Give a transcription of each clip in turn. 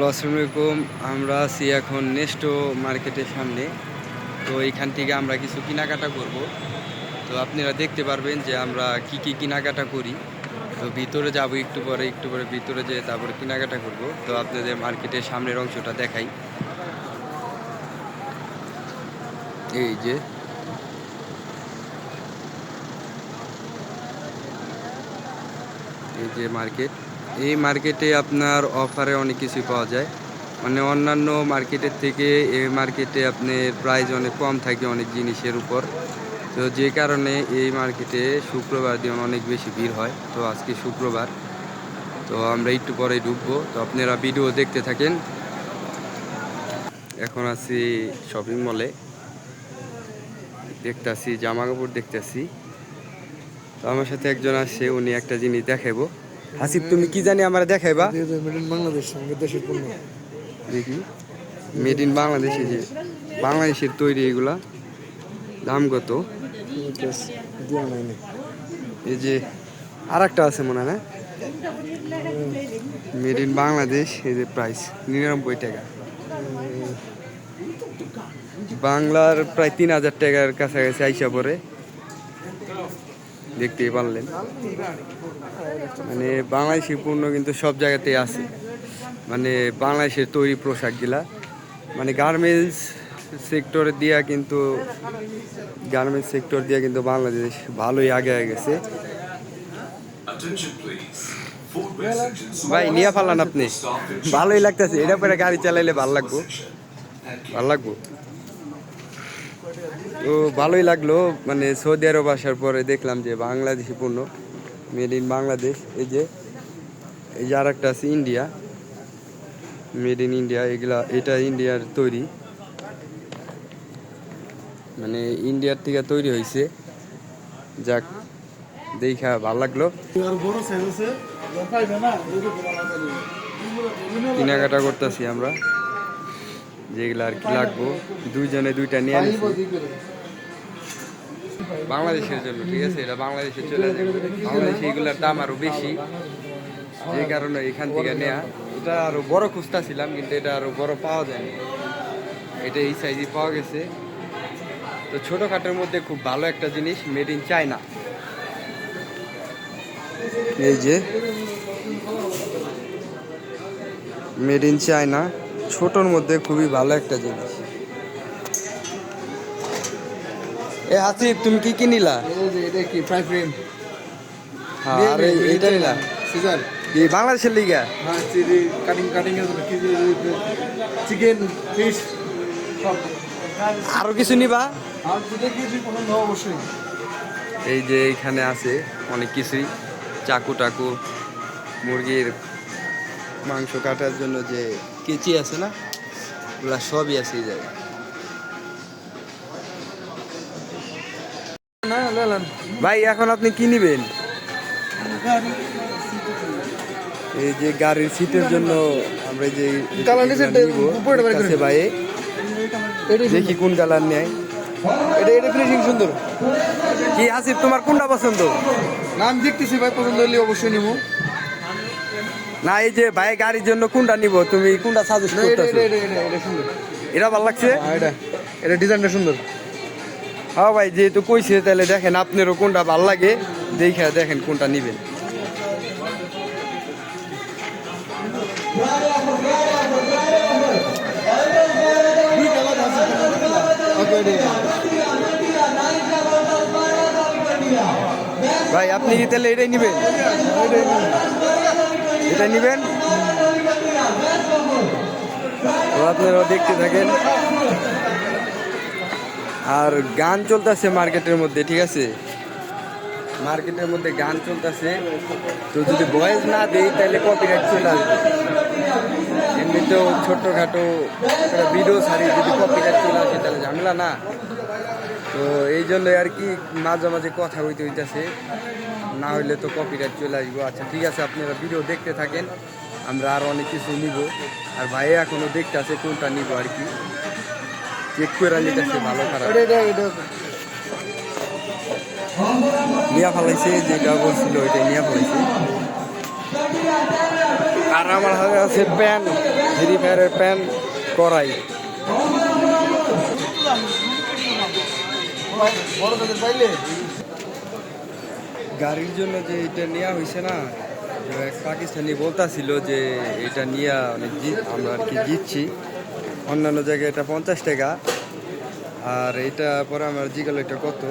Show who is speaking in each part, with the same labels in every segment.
Speaker 1: Hello, আসসালামু আলাইকুম। আমরা আছি এখন নেস্টো মার্কেটের সামনে। তো এইখান থেকে আমরা কিছু কেনাকাটা করব। তো আপনারা দেখতে পারবেন যে আমরা কি কি কেনাকাটা করি। তো ভিতরে যাব একটু পরে একটু পরে ভিতরে যেয়ে তারপরে কেনাকাটা করব। তো আপনাদের মার্কেটের সামনের অংশটা দেখাই। এই যে। এই যে মার্কেট। এই মার্কেটে আপনার অফারে অনেক কিছুই পাওয়া যায়। মানে অন্যান্য মার্কেটের থেকে এই মার্কেটে আপনার প্রাইস অনেক কম থাকে অনেক জিনিসের উপর। তো যে কারণে এই মার্কেটে শুক্রবার দিন অনেক বেশি ভিড় হয়। তো আজকে শুক্রবার। তো আমরা একটু পরে ঢুকবো। তো আপনারা ভিডিও দেখতে থাকেন। এখন আছি শপিং মলে দেখতেছি জামা কাপড় দেখতেছি। তো আমার সাথে একজন আসছে, উনি একটা জিনিস দেখাবো। হাসিব তুমি কি জানি আমার দেখাইবা?
Speaker 2: মেড ইন বাংলাদেশ আমাদের দেশের পণ্য।
Speaker 1: দেখি। মেড ইন বাংলাদেশে যে বাংলাদেশের তৈরি এগুলা। দাম কত? এই যে আর একটা আছে মনে হয় না? মেড ইন বাংলাদেশ এই যে প্রাইস নিরানব্বই টাকা। বাংলার প্রায় তিন হাজার টাকার কাছাকাছি আইসা পরে দেখতেই পারলেন। মানে বাংলাদেশি পণ্য কিন্তু সব জায়গাতেই আছে। মানে বাংলাদেশের তৈরি পোশাকগুলা। মানে গার্মেন্টস সেক্টর দিয়া কিন্তু গার্মেন্টস সেক্টর দিয়া কিন্তু বাংলাদেশ ভালোই আগে গেছে। ভাই, নিয়ে ফেলান আপনি। ভালোই লাগতেছে। এটা পরে গাড়ি চালাইলে ভালো লাগবো। ভালো লাগবো। তো ভালোই লাগল মানে সৌদি আরব আসার পরে দেখলাম যে বাংলাদেশি পণ্য মেড ইন বাংলাদেশ এই যে এই যে আর একটা আছে ইন্ডিয়া মেড ইন ইন্ডিয়া এগুলা এটা ইন্ডিয়ার তৈরি। মানে ইন্ডিয়ার থেকে তৈরি হয়েছে যাক দেখা ভালো লাগল। কেনাকাটা করতেছি আমরা যেগুলো আর কি লাগবো দুইজনে দুইটা নিয়ে বাংলাদেশের জন্য, ঠিক আছে? এটা বাংলাদেশে চলে যাবে বাংলাদেশে এগুলোর দাম আরও বেশি। যে কারণে এখান থেকে নেয়া। এটা আরও বড় খুঁজতেছিলাম কিন্তু এটা আরও বড় পাওয়া যায়নি। এটা এই সাইজে পাওয়া গেছে। তো ছোটখাটোর মধ্যে খুব ভালো একটা জিনিস মেড ইন চায়না এই যে মেড ইন চায়না ছোটর মধ্যে খুবই ভালো একটা জিনিস। এ হাসিব, তুমি কি কি নিলা
Speaker 2: এটা কি ফ্রাই ফ্রেম
Speaker 1: আর এই- নিলা।
Speaker 2: সিজার
Speaker 1: এই বাংলাদেশের লিগা?
Speaker 2: কাটিং কাটিং এর চিকেন ফিশ সব
Speaker 1: আরও কিছু নিবা? এই যে এখানে আছে অনেক কিছুই। চাকু টাকু, মুরগির মাংস কাটার জন্য যে কেচি আছে না, ওগুলা সবই আছে জায়গায়। ভাই এখন আপনি কি নিবেন? এই যে গাড়ির সিটের জন্য আমরা যে ভাই।
Speaker 2: এটা
Speaker 1: দেখি কোন কালার নেয়।
Speaker 2: এটা এটা ফিনিশিং সুন্দর।
Speaker 1: কি আসিফ তোমার কোনটা পছন্দ?
Speaker 2: নাম দেখতেছি ভাই পছন্দ হলে অবশ্যই নেব।
Speaker 1: না এই যে ভাই গাড়ির জন্য কোনটা নিব? তুমি কোনটা সাজেস্ট
Speaker 2: এটা
Speaker 1: করতেছো?
Speaker 2: এটা
Speaker 1: ভালো লাগছে?
Speaker 2: এটা এটা ডিজাইনটা সুন্দর।
Speaker 1: হ্যাঁ ভাই, যেহেতু কইছে, তাহলে দেখেন আপনারও কোনটা ভালো লাগে, দেখে দেখেন কোনটা নিবেন। ভাই, আপনি কি তাহলে এটাই নিবেন? এটা নিবেন? তো আপনারাও দেখতে থাকেন। আর গান চলতেছে মার্কেটের মধ্যে, ঠিক আছে? মার্কেটের মধ্যে গান চলতেছে। তো যদি ভয়েস না দেই, তাহলে কপিরাইট চলে আসবে। এমনিতেও ছোট্টখাটো ভিডিও ছাড়ি, যদি কপিরাইট চলে আসে, তাহলে ঝামেলা না। তো এই জন্য আর কি মাঝে মাঝে কথা হইতে হইতেছে। না হইলে তো কপিরাইট চলে আসব। আচ্ছা ঠিক আছে, আপনারা ভিডিও দেখতে থাকেন। আমরা আর অনেক কিছু নিব। আর ভাই এখনও দেখতে আছে কোনটা নিব আর কি। চেক করে নিতেছে ভালো খারাপ। নিয়া ফেলাইছে যেটা বলছিল ওইটাই নিয়া ফেলাইছে। আর আমার হাতে আছে প্যান্ট ফ্রি ফায়ারের প্যান করাই গাড়ির জন্য যে এটা নেওয়া হয়েছে না এক পাকিস্তানি বলতাছিল যে এটা নিয়ে অনেক জিত আমরা আর কি জিতছি। অন্যান্য জায়গায় এটা পঞ্চাশ টাকা। আর এটা পরে আমার জিগালো এটা কত?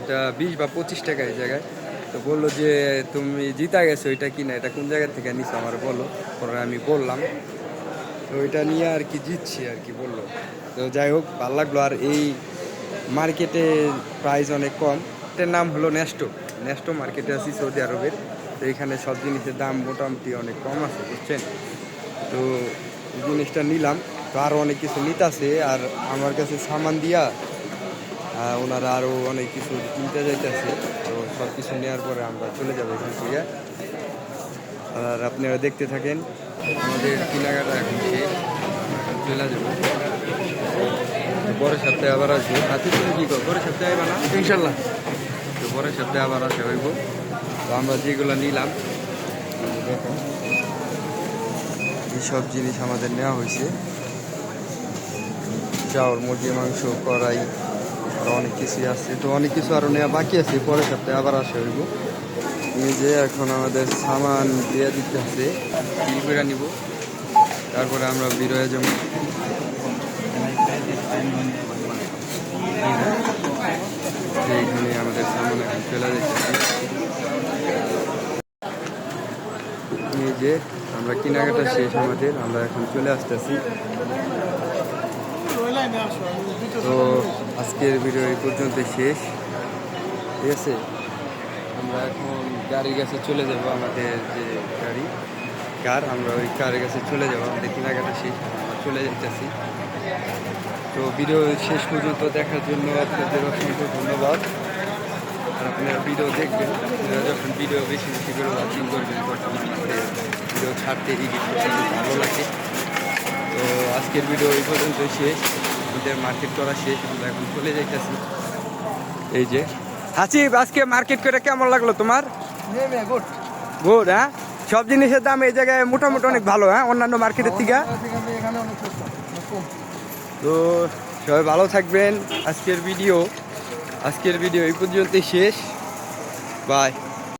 Speaker 1: এটা বিশ বা পঁচিশ টাকা এই জায়গায়। তো বলল যে, তুমি জিতা গেছো, এটা কি না এটা কোন জায়গা থেকে নিছো আমার বলো। পরে আমি বললাম, তো এটা নিয়ে আর কি জিতছি আর কি বলল। তো যাই হোক, ভালো লাগল। আর এই মার্কেটে প্রাইস অনেক কম। এটার নাম হলো নেস্টো নেস্টো মার্কেটে আছি সৌদি আরবের। তো এখানে সব জিনিসের দাম মোটামুটি অনেক কম আছে, বুঝছেন? তো জিনিসটা নিলাম। তো আরও অনেক কিছু নিতাছে আর আমার কাছে সামান দিয়া ওনারা আরও অনেক কিছু কিনতে যাইতেছে। তো সব কিছু নেওয়ার পরে আমরা চলে যাব এখান থেকে। আর আপনারা দেখতে থাকেন আমাদের কেনাকাটা এখন শেষ। চলে যাব। পরের সপ্তাহে আবার আসব। হাতে তুমি কি কর? পরের সপ্তাহে আইবা না?
Speaker 2: ইনশাল্লাহ।
Speaker 1: তো পরের সপ্তাহে আবার আসা হইব। তো আমরা যেগুলো নিলাম দেখেন এইসব জিনিস আমাদের নেওয়া হয়েছে চাউল মুরগি মাংস কড়াই আরও অনেক কিছুই আছে। তো অনেক কিছু আরও নেওয়া বাকি আছে পরের সপ্তাহে আবার আসা হইব। যে এখন আমাদের সামান দিয়ে দিতে আছে করে নিব? তারপরে আমরা বেরোয় যাব। এইখানে আমাদের সামান এখন চলে যাচ্ছে আমরা কেনাকাটা শেষ আমাদের আমরা এখন চলে আসতেছি। তো আজকের ভিডিও এই পর্যন্ত শেষ। ঠিক আছে? আমরা এখন গাড়ির কাছে চলে যাব আমাদের যে গাড়ি কার? আমরা ওই কারের কাছে চলে যাব আমাদের কেনাকাটা শেষ আমরা চলে যেতেছি তো ভিডিও শেষ পর্যন্ত দেখার জন্য আপনাদের অসংখ্য ধন্যবাদ। আর আপনারা ভিডিও দেখবেন আপনারা যখন ভিডিও বেশি বেশি করে ওয়াচিং করবেন তখন আমাদের ভিডিও ছাড়তে এডিট করতে ভালো লাগে। তো আজকের ভিডিও এই পর্যন্ত শেষ। আমাদের মার্কেট করা শেষ আমরা এখন চলে যাইতেছি। এই যে। হাসিব আজকে মার্কেট করে কেমন লাগল তোমার?
Speaker 2: গুড
Speaker 1: গুড হ্যাঁ? সব জিনিসের দাম এই জায়গায় মোটামুটি অনেক ভালো হ্যাঁ? অন্যান্য মার্কেটের থেকে। তো সবাই ভালো থাকবেন। আজকের ভিডিও আজকের ভিডিও এই পর্যন্তই শেষ। বাই